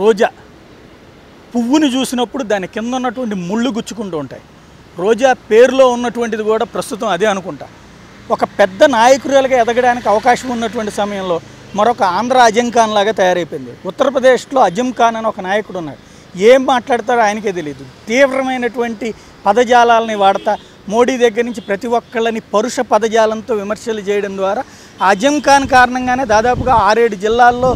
రోజా పువ్వుని చూసినప్పుడు దాని కింద ఉన్నటువంటి ముళ్ళు గుచ్చుకుంటూ ఉంటాయి. రోజా పేరులో ఉన్నటువంటిది కూడా ప్రస్తుతం అదే అనుకుంటా. ఒక పెద్ద నాయకురాలుగా ఎదగడానికి అవకాశం ఉన్నటువంటి సమయంలో మరొక ఆంధ్ర అజం ఖాన్ లాగా తయారైపోయింది. ఉత్తరప్రదేశ్లో అజం ఖాన్ అని ఒక నాయకుడు ఉన్నాడు. ఏం మాట్లాడతారో ఆయనకే తెలియదు తీవ్రమైనటువంటి పదజాలాలని వాడతా మోడీ దగ్గర నుంచి ప్రతి ఒక్కళ్ళని పరుష పదజాలంతో విమర్శలు చేయడం ద్వారా అజం ఖాన్ కారణంగానే దాదాపుగా ఆరేడు జిల్లాల్లో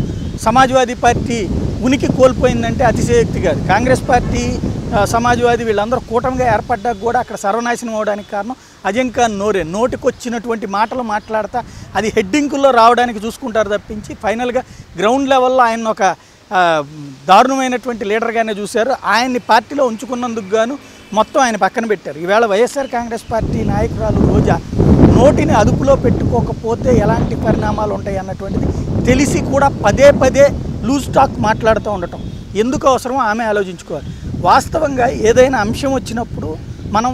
సమాజ్వాదీ పార్టీ ఉనికి కోల్పోయిందంటే అతిశయోక్తి కాదు. కాంగ్రెస్ పార్టీ ఆ, సమాజ్వాదీ వీళ్ళందరూ కూటమిగా ఏర్పడ్డాక కూడా అక్కడ సర్వనాశనం అవడానికి కారణం అజం ఖాన్ నోరే. నోటికొచ్చినటువంటి మాటలు మాట్లాడతా అది హెడ్డింగుల్లో రావడానికి చూసుకుంటారు తప్పించి ఫైనల్గా గ్రౌండ్ లెవెల్లో ఆయన ఒక దారుణమైనటువంటి లీడర్గానే చూశారు. ఆయన్ని పార్టీలో ఉంచుకున్నందుకు గాను మొత్తం ఆయన పక్కన పెట్టారు. ఈవేళ వైఎస్ఆర్ కాంగ్రెస్ పార్టీ నాయకురాలు రోజా నోటిని అదుపులో పెట్టుకోకపోతే ఎలాంటి పరిణామాలు ఉంటాయి అన్నటువంటిది తెలిసి కూడా పదే పదే లూజ్ టాక్ మాట్లాడుతూ ఉండటం ఎందుకు అవసరమో ఆమె ఆలోచించుకోవాలి. వాస్తవంగా ఏదైనా అంశం వచ్చినప్పుడు మనం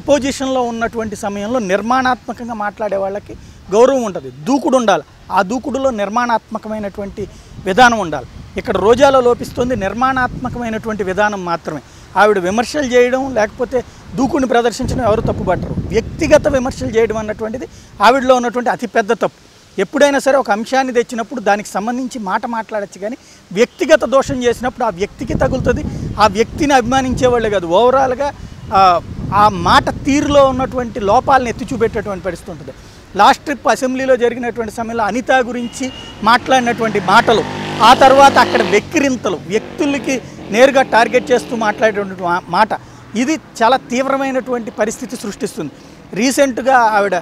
అపోజిషన్లో ఉన్నటువంటి సమయంలో నిర్మాణాత్మకంగా మాట్లాడే వాళ్ళకి గౌరవం ఉంటుంది. దూకుడు ఉండాలి. ఆ దూకుడులో నిర్మాణాత్మకమైనటువంటి విధానం ఉండాలి. ఇక్కడ రోజాలో లోపిస్తుంది నిర్మాణాత్మకమైనటువంటి విధానం మాత్రమే. ఆవిడ విమర్శలు చేయడం లేకపోతే దూకుడిని ప్రదర్శించడం ఎవరు తప్పుపట్టరు. వ్యక్తిగత విమర్శలు చేయడం అన్నటువంటిది ఆవిడలో ఉన్నటువంటి అతిపెద్ద తప్పు. ఎప్పుడైనా సరే ఒక అంశాన్ని తెచ్చినప్పుడు దానికి సంబంధించి మాట మాట్లాడచ్చు కానీ వ్యక్తిగత దోషం చేసినప్పుడు ఆ వ్యక్తికి తగులుతుంది ఆ వ్యక్తిని అభిమానించే వాళ్ళే కాదు. ఓవరాల్గా ఆ, ఆ మాట తీరులో ఉన్నటువంటి లోపాలను ఎత్తి చూపెట్టేటువంటి పరిస్థితి ఉంటుంది. లాస్ట్ ట్రిప్ అసెంబ్లీలో జరిగినటువంటి సమయంలో అనిత గురించి మాట్లాడినటువంటి మాటలు ఆ తర్వాత అక్కడ వెక్కిరింతలు వ్యక్తులకి నేరుగా టార్గెట్ చేస్తూ మాట్లాడేటువంటి మాట. ఇది చాలా తీవ్రమైనటువంటి పరిస్థితి సృష్టిస్తుంది. రీసెంట్గా ఆవిడ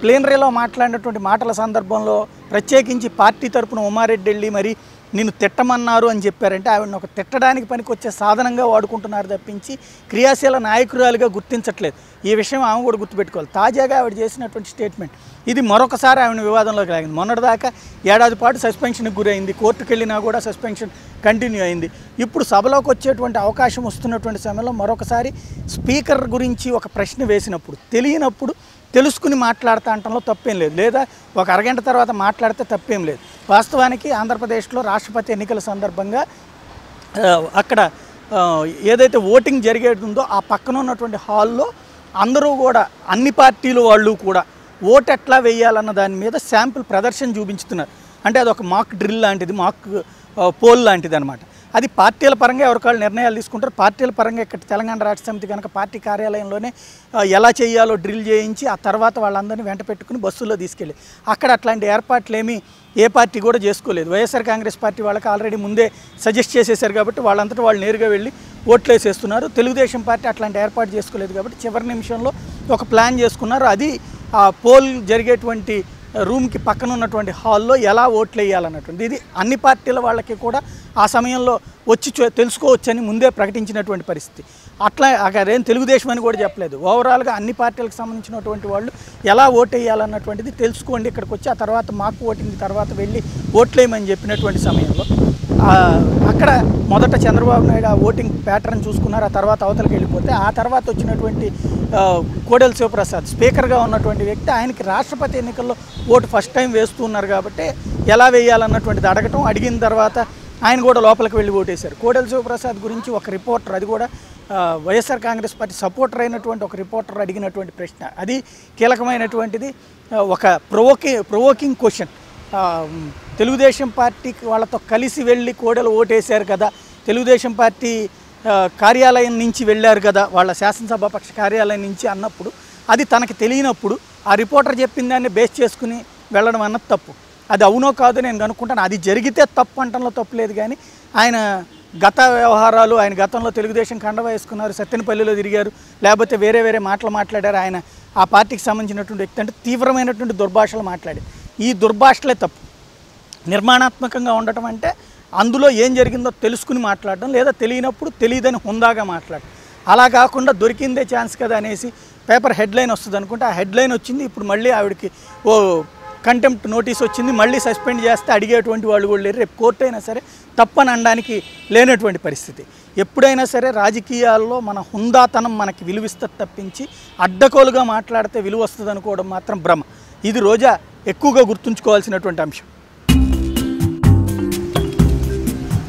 ప్లేనరీలో మాట్లాడినటువంటి మాటల సందర్భంలో ప్రత్యేకించి పార్టీ తరపున ఉమారెడ్డి వెళ్ళి మరి నిన్ను తిట్టమన్నారు అని చెప్పారంటే ఆవిడని ఒక తిట్టడానికి పనికొచ్చే సాధనంగా వాడుకుంటున్నారు తప్పించి క్రియాశీల నాయకురాలుగా గుర్తించట్లేదు. ఈ విషయం ఆమె కూడా గుర్తుపెట్టుకోవాలి. తాజాగా ఆవిడ చేసినటువంటి స్టేట్మెంట్. ఇది మరొకసారి ఆవిడ వివాదంలోకి లాగింది. మొన్నటిదాకా ఏడాది పాటు సస్పెన్షన్కి గురైంది. కోర్టుకు వెళ్ళినా కూడా సస్పెన్షన్ కంటిన్యూ అయింది. ఇప్పుడు సభలోకి వచ్చేటువంటి అవకాశం వస్తున్నటువంటి సమయంలో మరొకసారి స్పీకర్ గురించి ఒక ప్రశ్న వేసినప్పుడు తెలియనప్పుడు తెలుసుకుని మాట్లాడతా అంటంలో తప్పేం లేదు. లేదా ఒక అరగంట తర్వాత మాట్లాడితే తప్పేం లేదు. వాస్తవానికి ఆంధ్రప్రదేశ్లో రాష్ట్రపతి ఎన్నికల సందర్భంగా అక్కడ ఏదైతే ఓటింగ్ జరిగేది ఉందో ఆ పక్కన ఉన్నటువంటి హాల్లో అందరూ కూడా అన్ని పార్టీలు వాళ్ళు కూడా ఓటు ఎట్లా వేయాలన్న దాని మీద శాంపుల్ ప్రదర్శన చూపించుతున్నారు. అంటే అది ఒక మాక్ డ్రిల్ లాంటిది మాక్ పోల్ లాంటిది అనమాట అది పార్టీల పరంగా ఎవరికాళ్ళు నిర్ణయాలు తీసుకుంటారు? పార్టీల పరంగా ఇక్కడ తెలంగాణ రాష్ట్ర సమితి కనుక పార్టీ కార్యాలయంలోనే ఎలా చేయాలో డ్రిల్ చేయించి ఆ తర్వాత వాళ్ళందరినీ వెంట పెట్టుకుని బస్సుల్లో తీసుకెళ్ళి. అక్కడ అట్లాంటి ఏర్పాట్లు ఏమీ ఏ పార్టీ కూడా చేసుకోలేదు. వైఎస్ఆర్ కాంగ్రెస్ పార్టీ వాళ్ళకి ఆల్రెడీ ముందే సజెస్ట్ చేసేసారు కాబట్టి వాళ్ళంతటా వాళ్ళు నేరుగా వెళ్ళి ఓట్లు వేసేస్తున్నారు తెలుగుదేశం పార్టీ అట్లాంటి ఏర్పాటు చేసుకోలేదు కాబట్టి చివరి నిమిషంలో ఒక ప్లాన్ చేసుకున్నారు. అది ఆ పోల్ జరిగేటువంటి రూమ్కి పక్కన ఉన్నటువంటి హాల్లో ఎలా ఓట్లు వేయాలన్నటువంటి ఇది అన్ని పార్టీల వాళ్ళకి కూడా ఆ సమయంలో వచ్చి తెలుసుకోవచ్చని ముందే ప్రకటించినటువంటి పరిస్థితి. అట్లా అక్కడేం తెలుగుదేశం అని కూడా చెప్పలేదు. ఓవరాల్గా అన్ని పార్టీలకు సంబంధించినటువంటి వాళ్ళు ఎలా ఓటు వేయాలన్నటువంటిది తెలుసుకోండి ఇక్కడికి వచ్చి ఆ తర్వాత మాకు ఓటింగ్ తర్వాత వెళ్ళి ఓట్లేయమని చెప్పినటువంటి సమయంలో అక్కడ మొదట చంద్రబాబు నాయుడు ఆ ఓటింగ్ ప్యాటర్న్ చూసుకున్నారు ఆ తర్వాత అవతలకి వెళ్ళిపోతే ఆ తర్వాత వచ్చినటువంటి కోడెల శివప్రసాద్ స్పీకర్గా ఉన్నటువంటి వ్యక్తి ఆయనకి రాష్ట్రపతి ఎన్నికల్లో ఓటు ఫస్ట్ టైం వేస్తూ ఉన్నారు కాబట్టి ఎలా వేయాలన్నటువంటిది అడగటం అడిగిన తర్వాత ఆయన కూడా లోపలికి వెళ్ళి ఓటేశారు. కోడెల శివప్రసాద్ గురించి ఒక రిపోర్టర్ అది కూడా వైఎస్ఆర్ కాంగ్రెస్ పార్టీ సపోర్టర్ అయినటువంటి ఒక రిపోర్టర్ అడిగినటువంటి ప్రశ్న. అది కీలకమైనటువంటిది. ఒక ప్రొవోకి ప్రొవోకింగ్ క్వశ్చన్. తెలుగుదేశం పార్టీకి వాళ్ళతో కలిసి వెళ్ళి కోడలు ఓటేశారు కదా తెలుగుదేశం పార్టీ కార్యాలయం నుంచి వెళ్ళారు కదా వాళ్ళ శాసనసభాపక్ష కార్యాలయం నుంచి అన్నప్పుడు అది తనకి తెలియనప్పుడు ఆ రిపోర్టర్ చెప్పిన దాన్ని బేస్ చేసుకుని వెళ్ళడం అన్నది తప్పు. అది అవునో కాదు నేను కనుక్కుంటాను. అది జరిగితే తప్పు అంటంలో తప్పు లేదు కానీ ఆయన గత వ్యవహారాలు ఆయన గతంలో తెలుగుదేశం కండ వేసుకున్నారు సత్తెనపల్లిలో తిరిగారు లేకపోతే వేరే వేరే మాటలు మాట్లాడారు. ఆయన ఆ పార్టీకి సంబంధించినటువంటి వ్యక్తి అంటే తీవ్రమైనటువంటి దుర్భాషలు మాట్లాడారు. ఈ దుర్భాషలే తప్పు. నిర్మాణాత్మకంగా ఉండటం అంటే అందులో ఏం జరిగిందో తెలుసుకుని మాట్లాడడం లేదా తెలియనప్పుడు తెలియదని హుందాగా మాట్లాడడం. అలా కాకుండా దొరికిందే ఛాన్స్ కదా అనేసి పేపర్ హెడ్లైన్ వస్తుంది అనుకుంటే ఆ హెడ్లైన్ వచ్చింది ఇప్పుడు మళ్ళీ ఆవిడకి ఓ కంటెంప్ట్ నోటీస్ వచ్చింది మళ్ళీ సస్పెండ్ చేస్తే అడిగేటువంటి వాళ్ళు కూడా లేరు. రేపు కోర్టు అయినా సరే తప్పని అనడానికి లేనటువంటి పరిస్థితి. ఎప్పుడైనా సరే రాజకీయాల్లో మన హుందాతనం మనకి విలువిస్తుంది తప్పించి అడ్డకోలుగా మాట్లాడితే విలువ వస్తుంది అనుకోవడం మాత్రం భ్రమ. ఇది రోజా ఎక్కువగా గుర్తుంచుకోవాల్సినటువంటి అంశం.